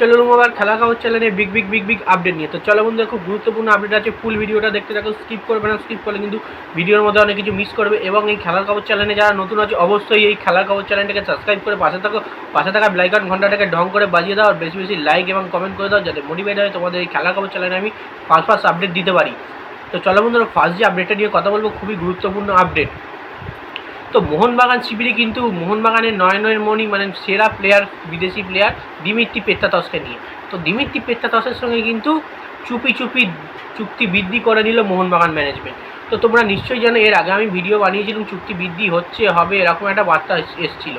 চলো মোবাইল খেলা খবর চ্যানেলে big big big big update নিয়ে। তো চলো বন্ধু খুব গুরুত্বপূর্ণ আপডেট আছে। ফুল ভিডিওটা দেখতে থাকো স্কিপ করবে না স্কিপ করলে কিন্তু ভিডিওর মধ্যে অনেক কিছু মিস করবে এবং এই খেলার খবর চ্যানেলে যারা নতুন আছে, অবশ্যই এই খেলার খবর চ্যানেলটাকে সাবস্ক্রাইব করে পাশে থাকো। পাশে থাকা ব্লাইকন ঘন্টাটাকে ঢং করে বাজিয়ে দাও আর বেশি বেশি লাইক এবং কমেন্ট করে দাও যাতে মোটিভেট হয় তোমাদের এই খেলার খবর চ্যানেলে আমি ফার্স্ট ফার্স্ট আপডেট দিতে পারি। তো চলো বন্ধুরা ফার্স্ট যে আপডেটটা নিয়ে কথা বলব, খুবই গুরুত্বপূর্ণ আপডেট তো মোহনবাগান শিবিরে কিন্তু মোহনবাগানের নয় নয়ের মণি মানে সেরা প্লেয়ার বিদেশি প্লেয়ার দিমিত্রি পেত্তাতসকে নিয়ে। তো দিমিত্রি পেত্তাতসের সঙ্গে কিন্তু চুপি চুপি চুক্তি বৃদ্ধি করে নিল মোহনবাগান ম্যানেজমেন্ট তো তোমরা নিশ্চয়ই জানো, এর আগে আমি ভিডিও বানিয়েছিলাম, চুক্তি বৃদ্ধি হচ্ছে, হবে, এরকম একটা বার্তা এস- এসেছিল।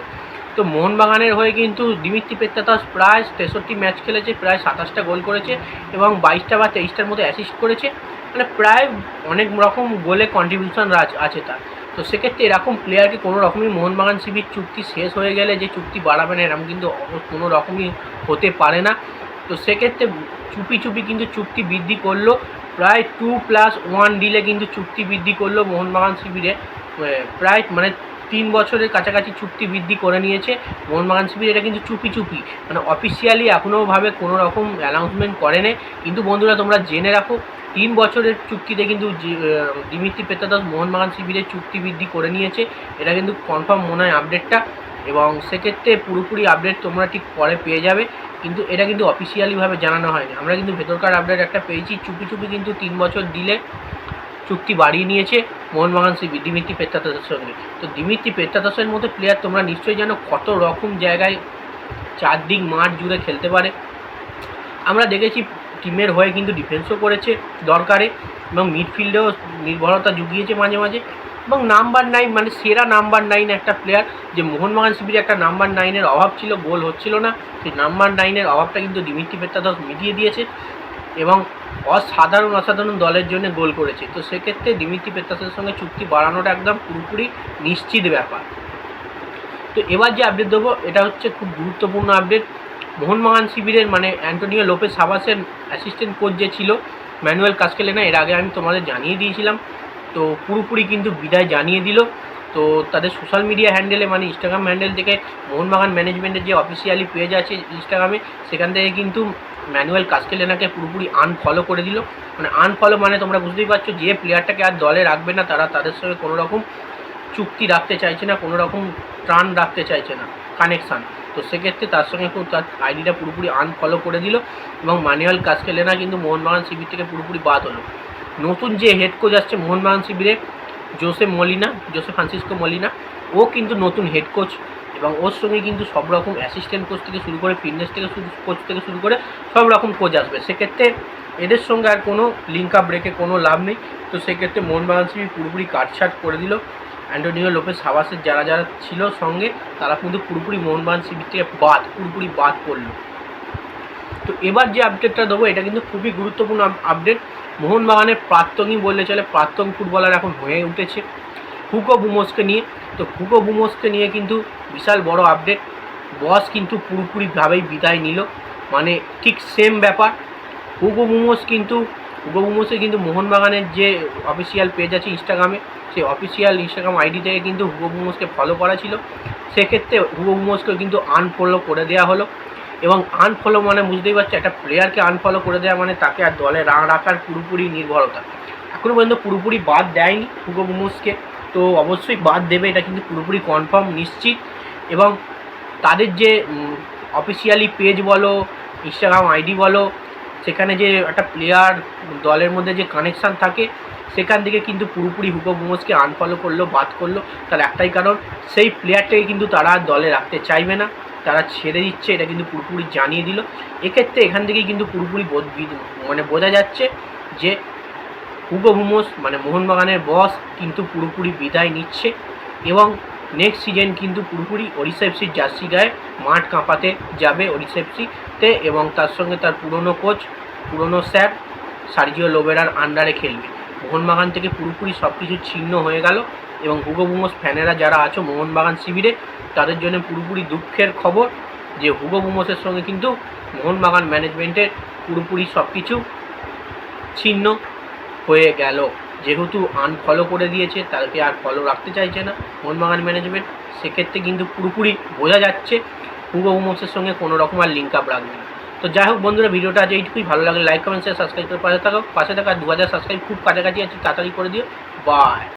তো মোহনবাগানের হয়ে কিন্তু দিমিত্রি পেত্তাতস প্রায় তেষট্টি ম্যাচ খেলেছে, প্রায় সাতাশটা গোল করেছে এবং বাইশটা বা তেইশটার মতো অ্যাসিস্ট করেছে। মানে প্রায় অনেক রকম গোলে কন্ট্রিবিউশন আছে তার। তো সেক্ষেত্রে এরকম প্লেয়ারকে কোনো রকমই মোহনবাগান শিবির চুক্তি শেষ হয়ে গেলে যে চুক্তি বাড়াবে না এরকম কিন্তু কোনো রকমই হতে পারে না। তো সেক্ষেত্রে চুপি চুপি কিন্তু চুক্তি বৃদ্ধি করল। প্রায় টু প্লাস ওয়ান ডিলে কিন্তু চুক্তি বৃদ্ধি করল মোহনবাগান শিবিরে। প্রায় মানে তিন বছরের কাছাকাছি চুক্তি বৃদ্ধি করে নিয়েছে। মোহনবাগান শিবির এটা কিন্তু চুপি চুপি। মানে অফিসিয়ালি এখনোভাবে কোনো রকম অ্যানাউন্সমেন্ট করেনি। কিন্তু বন্ধুরা, তোমরা জেনে রাখো, তিন বছরের চুক্তিতে কিন্তু দিমিত্রি পেত্তাদাস মোহনবাগান শিবিরের চুক্তি বৃদ্ধি করে নিয়েছে। এটা কিন্তু কনফার্ম মনে হয় আপডেটটা এবং সেক্ষেত্রে পুরোপুরি আপডেট তোমরা ঠিক পরে পেয়ে যাবে। কিন্তু এটা কিন্তু অফিসিয়ালিভাবে জানানো হয়নি। আমরা কিন্তু ভেতরকার আপডেট একটা পেয়েছি। চুপি চুপি কিন্তু তিন বছর দিলে। চুক্তি বাড়িয়ে নিয়েছে মোহনবাগান শিবির দিমিত্রি পেত্তাদাসের সঙ্গে। তো দিমিত্রি পেত্তাদাসের মতো প্লেয়ার তোমরা নিশ্চয়ই জানো কত রকম জায়গায় চারদিক মাঠ জুড়ে খেলতে পারে। আমরা দেখেছি টিমের হয়ে কিন্তু ডিফেন্সও করেছে দরকারে এবং মিডফিল্ডেও নির্ভরতা জুগিয়েছে মাঝে মাঝে। এবং নাম্বার নাইন মানে সেরা নাম্বার নাইন একটা প্লেয়ার যে মোহনবাগান শিবিরে একটা নাম্বার নাইনের অভাব ছিল, গোল হচ্ছিল না। সেই নাম্বার নাইনের অভাবটা কিন্তু দিমিত্রি পেত্তাদাস মিটিয়ে দিয়েছে। এবং অসাধারণ অসাধারণ দলের জন্য গোল করেছে। তো সেক্ষেত্রে দিমিত্রি পেত্তাসের সঙ্গে চুক্তি বাড়ানোটা একদম পুরোপুরি নিশ্চিত ব্যাপার। তো এবার যে আপডেট দেবো, এটা হচ্ছে খুব গুরুত্বপূর্ণ আপডেট মোহনবাগান শিবিরের মানে অ্যান্টোনিও লোপেস সাবাসের অ্যাসিস্ট্যান্ট কোচ যে ছিল, ম্যানুয়েল কাস্কেলেনা, এর আগে আমি তোমাদের জানিয়ে দিয়েছিলাম। তো পুরোপুরি কিন্তু বিদায় জানিয়ে দিল। তো তাদের সোশ্যাল মিডিয়া হ্যান্ডেলে মানে ইনস্টাগ্রাম হ্যান্ডেল থেকে মোহনবাগান ম্যানেজমেন্টের যে অফিসিয়ালি পেজ আছে ইনস্টাগ্রামে সেখান থেকে কিন্তু ম্যানুয়েল কাস্কেলেনাকে পুরোপুরি আনফলো করে দিল। মানে আনফলো মানে তোমরা বুঝতেই পারছ, যে প্লেয়ারটাকে আর দলে রাখবে না, তারা তাদের সঙ্গে কোনো রকম চুক্তি রাখতে চাইছে না, কোনো রকম ত্রাণ রাখতে চাইছে না কানেকশান তো সেক্ষেত্রে তার সঙ্গে কিন্তু তার আইডিটা পুরোপুরি আনফলো করে দিল এবং ম্যানুয়াল কাস্কেলেনা কিন্তু মোহনবাগান শিবির থেকে পুরোপুরি বাদ হলো। নতুন যে হেড কোচ আসছে মোহনবাগান শিবিরে Jose Molina Jose Francisco Molina ও কিন্তু নতুন হেড কোচ এবং ওর সঙ্গে কিন্তু সব রকম অ্যাসিস্ট্যান্ট কোচ থেকে শুরু করে ফিটনেস থেকে শুরু কোচ থেকে শুরু করে সব রকম কোচ আসবে। সেক্ষেত্রে এদের সঙ্গে আর কোনো লিঙ্ক আপ রেখে কোনো লাভ নেই। তো সেক্ষেত্রে মোহনবাগান শিবির পুরোপুরি কাটছাট করে দিল। অ্যান্টোনিও লোপেস হাবাসের যারা যারা ছিল সঙ্গে, তারা কিন্তু পুরোপুরি মোহনবাগান শিবির থেকে বাদ, পুরোপুরি বাদ করল তো এবার যে আপডেটটা দেবো, এটা কিন্তু খুবই গুরুত্বপূর্ণ আপডেট মোহনবাগানের প্রাক্তনই বললে চলে প্রাক্তন ফুটবলার এখন হয়ে উঠেছে। হুকো বুমোসকে নিয়ে। তো হুকো বুমোসকে নিয়ে কিন্তু বিশাল বড় আপডেট বস কিন্তু পুরোপুরিভাবেই বিদায় নিল। মানে ঠিক সেম ব্যাপার। হুগো বুমোস কিন্তু হুগো বুমোসে কিন্তু মোহনবাগানের যে অফিসিয়াল পেজ আছে ইনস্টাগ্রামে সেই অফিসিয়াল ইনস্টাগ্রাম আইডি থেকে কিন্তু হুগো বুমোসকে ফলো করা ছিল। সেক্ষেত্রে হুগো বুমোসকে কিন্তু আনফলো করে দেওয়া হলো। এবং আনফলো মানে বুঝতেই পারছ, একটা প্লেয়ারকে আনফলো করে দেওয়া মানে তাকে আর দলে রাখার পুরোপুরি নির্ভরতা। এখনও পর্যন্ত পুরোপুরি বাদ দেয়নি হুগো বুমোসকে তো অবশ্যই বাদ দেবে, এটা কিন্তু পুরোপুরি কনফার্ম নিশ্চিত। এবং তাদের যে অফিসিয়ালি পেজ বলো ইনস্টাগ্রাম আইডি বলো, সেখানে যে একটা প্লেয়ার দলের মধ্যে যে কানেকশান থাকে, সেখান থেকে কিন্তু পুরোপুরি হুগো বুমোসকে আনফলো করল, বাদ করল। তার একটাই কারণ, সেই প্লেয়ারটাকে কিন্তু তারা দলে রাখতে চাইবে না। তারা ছেড়ে দিচ্ছে, এটা কিন্তু পুরোপুরি জানিয়ে দিল। এক্ষেত্রে এখান থেকেই কিন্তু পুরোপুরি মানে বোঝা যাচ্ছে যে হুগো বুমোস মানে মোহনবাগানের বস কিন্তু পুরোপুরি বিদায় নিচ্ছে এবং নেক্সট সিজন কিন্তু পুরোপুরি ওড়িশা এফসির জার্সি গায়ে মাঠ কাঁপাতে যাবে ওড়িশা এফসিতে এবং তার সঙ্গে তার পুরনো কোচ পুরনো স্যার সার্জিও লোবেরার আন্ডারে খেলবে। মোহনবাগান থেকে পুরোপুরি সব কিছু ছিন্ন হয়ে গেল এবং হুগো বুমোস ফ্যানেরা যারা আছো মোহনবাগান শিবিরে, তাদের জন্য পুরোপুরি দুঃখের খবর যে হুগো বুমোসের সঙ্গে কিন্তু মোহনবাগান ম্যানেজমেন্টের পুরোপুরি সব কিছু ছিন্ন হয়ে গেল। যেহেতু আনফলো করে দিয়েছে, তাকে আর ফলো রাখতে চাইছে না মোহনবাগান ম্যানেজমেন্ট সেক্ষেত্রে কিন্তু পুরোপুরি বোঝা যাচ্ছে পূর্ব বুমোসের সঙ্গে কোনো রকম আর লিঙ্ক আপ রাখবে না। তো যাই হোক বন্ধুরা, ভিডিওটা আজ এইটুকুই। ভালো লাগলে লাইক কমেন্ট শেয়ার সাবস্ক্রাইব করে পাশে থাকো পাশে থাকা দু হাজার সাবস্ক্রাইব খুব কাছাকাছি আছে, তাড়াতাড়ি করে দিও। বাই